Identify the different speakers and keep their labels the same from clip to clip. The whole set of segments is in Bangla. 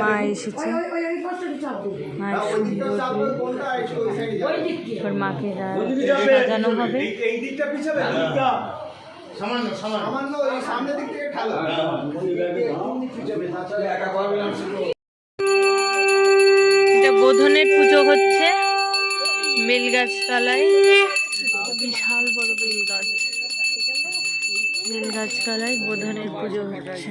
Speaker 1: মা এসেছে এবার মাকে সাজানো হবে
Speaker 2: সামান্য সামান্য।
Speaker 3: সামনের দিক থেকে ঠালো
Speaker 1: বেলগাছ তলায় বিশাল বড় বেল গাছ। বেল গাছ তলায় বোধনের পুজো হচ্ছে।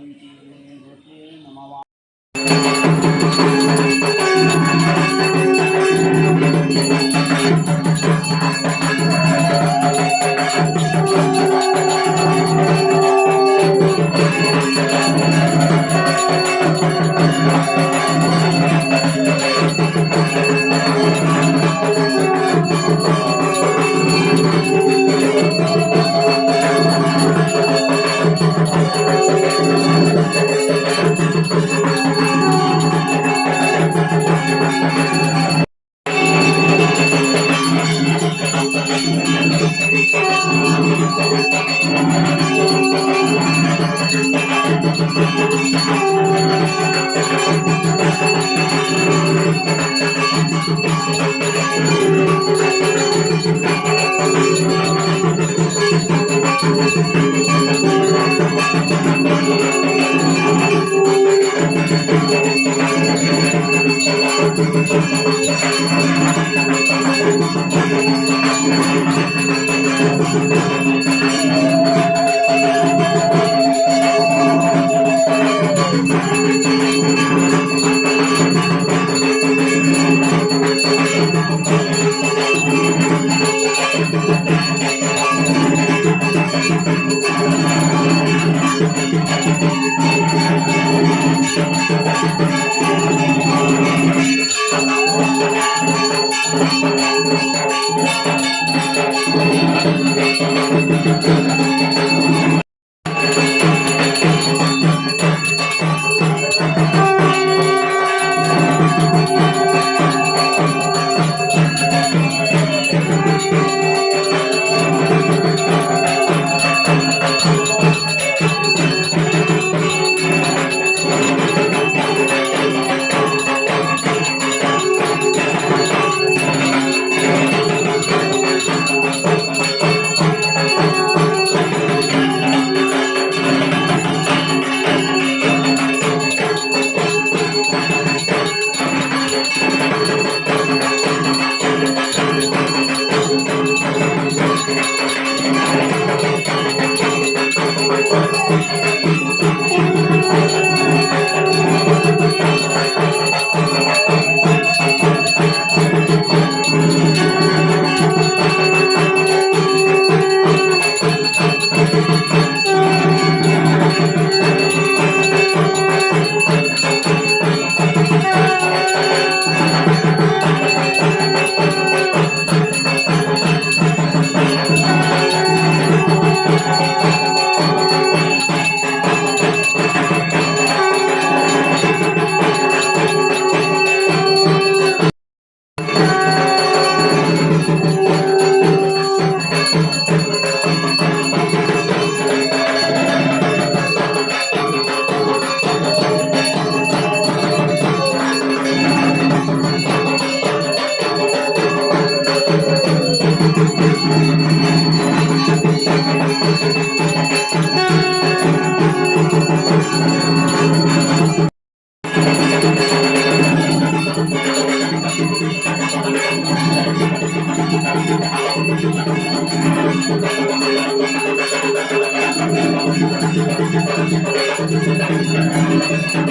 Speaker 4: 玉帝 Thank you.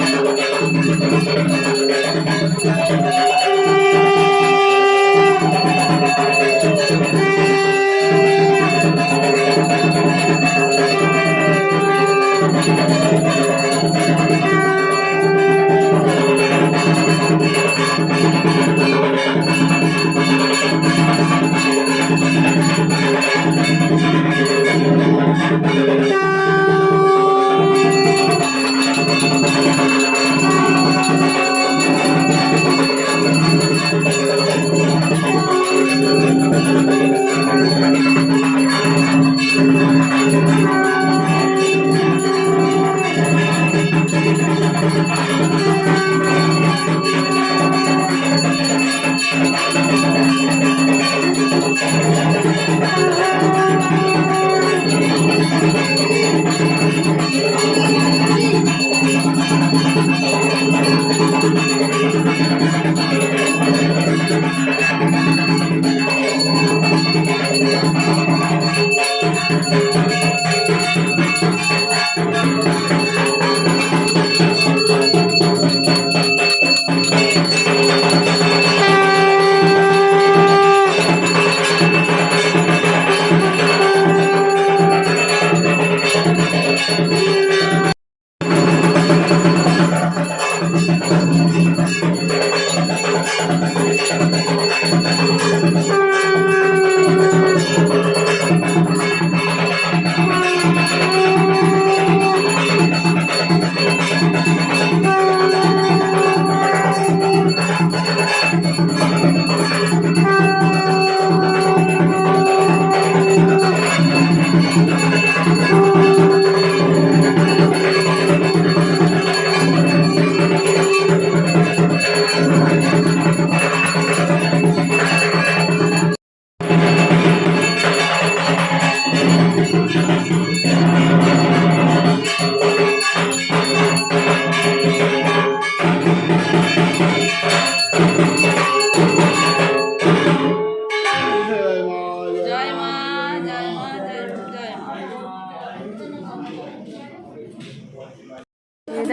Speaker 4: Thank you.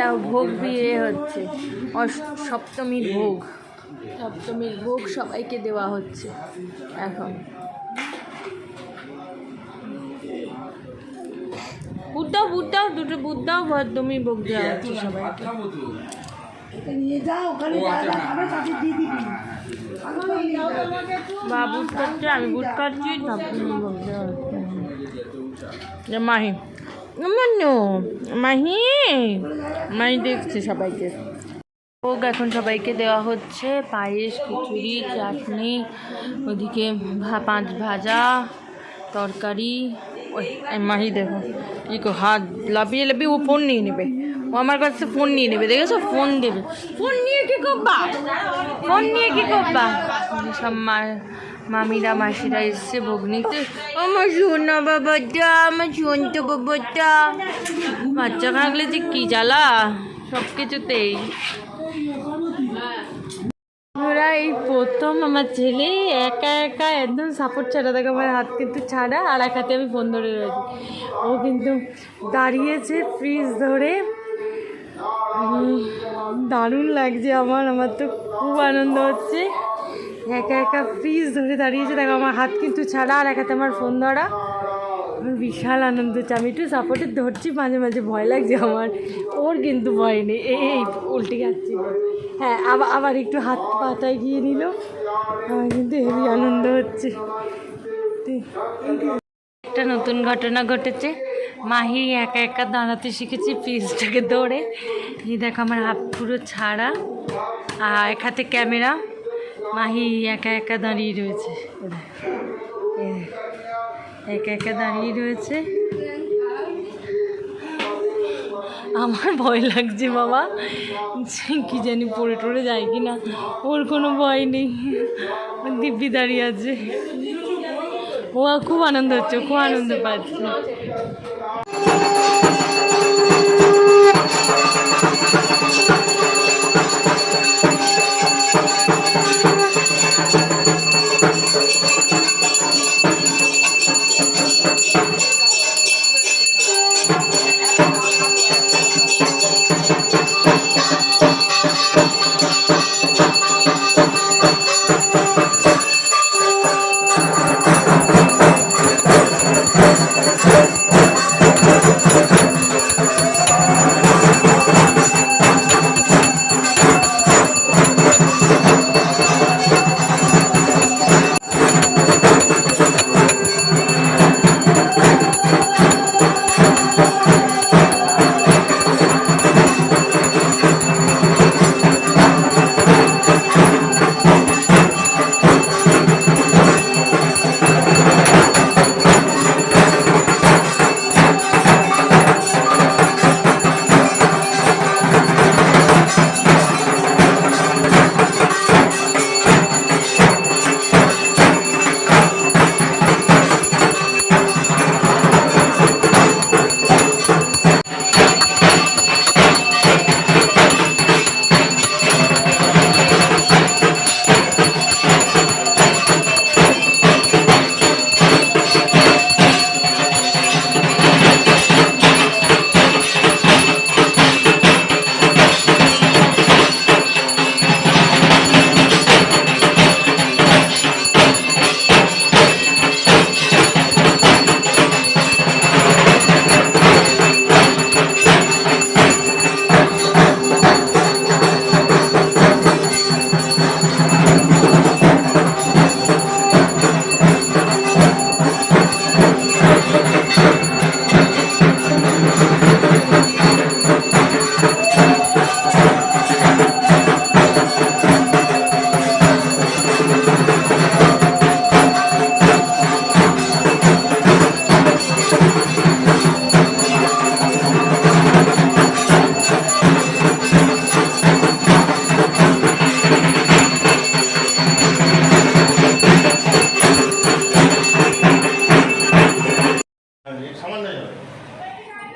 Speaker 4: এটা ভোগ বিয়ে হচ্ছে সপ্তমীর ভোগ। সপ্তমীর ভোগ সবাইকে দেওয়া হচ্ছে এখন। দাও বুধ দাও দুটো বুধ দাও ভদ্রমীর ভোগ দেওয়া হচ্ছে সবাইকে।
Speaker 5: নিয়ে যাও ওখানে যা যা খাবে তাকে দিয়ে দিবি।
Speaker 4: বা বুট কাটছে আমি বুট কাটছি মাহি। মান্নু মাহি মাহি দেখছে সবাইকে। ভোগ এখন সবাইকে দেওয়া হচ্ছে, পায়েস, খিচুড়ি, চাটনি, ওদিকে পাঁচ ভাজা, তরকারি। ওই মাহি দেখো কো হাত লাফিয়ে লাফিয়ে ও ফোন নিয়ে নেবে। ও আমার কাছে ফোন নিয়ে নেবে, দেখেছ? ফোন দেবে। ফোন নিয়ে কি করবা? ফোন নিয়ে কি করবা? সব মা মামিরা, মাসিরা এসছে ভোগ নিতে। আমার সোনা বাবাটা আমার সন্ত বাবাটা বাচ্চা থাকলে যে কি জ্বালা সব কিছুতেই ওরা এই প্রথম আমার ছেলে একা একা একদম সাপোর্ট ছাড়া, দেখো আমার হাত কিন্তু ছাড়া, আর এক হাতে আমি ফোন ধরে রয়েছি। ও কিন্তু দাঁড়িয়েছে ফ্রিজ ধরে। দারুণ লাগছে আমার আমার তো খুব আনন্দ হচ্ছে। একা একা ফ্রিজ ধরে দাঁড়িয়েছে দেখো, আমার হাত কিন্তু ছাড়া, আর এক হাতে আমার ফোন ধরা। আমার বিশাল আনন্দ হচ্ছে। আমি একটু সাপোর্টে ধরছি, মাঝে মাঝে ভয় লাগছে আমার। ওর কিন্তু ভয় নেই। এই, উল্টে যাচ্ছি। হ্যাঁ আবার আবার একটু হাত পাতায় গিয়ে নিল। আমার কিন্তু হেবি আনন্দ হচ্ছে। একটা নতুন ঘটনা ঘটেছে। মাহি একা একা দাঁড়াতে শিখেছি ফ্রিজটাকে দৌড়ে এই দেখ, আমার হাত পুরো ছাড়া। আর এক হাতে ক্যামেরা মাহি একা একা দাঁড়িয়ে রয়েছে। একা একা দাঁড়িয়ে রয়েছে। আমার ভয় লাগছে বাবা। কি জানি পড়ে টড়ে যায় কি না ওর কোনো ভয় নেই। দিব্যি দাঁড়িয়ে আছে। ও খুব আনন্দ হচ্ছে, খুব আনন্দ পাচ্ছে।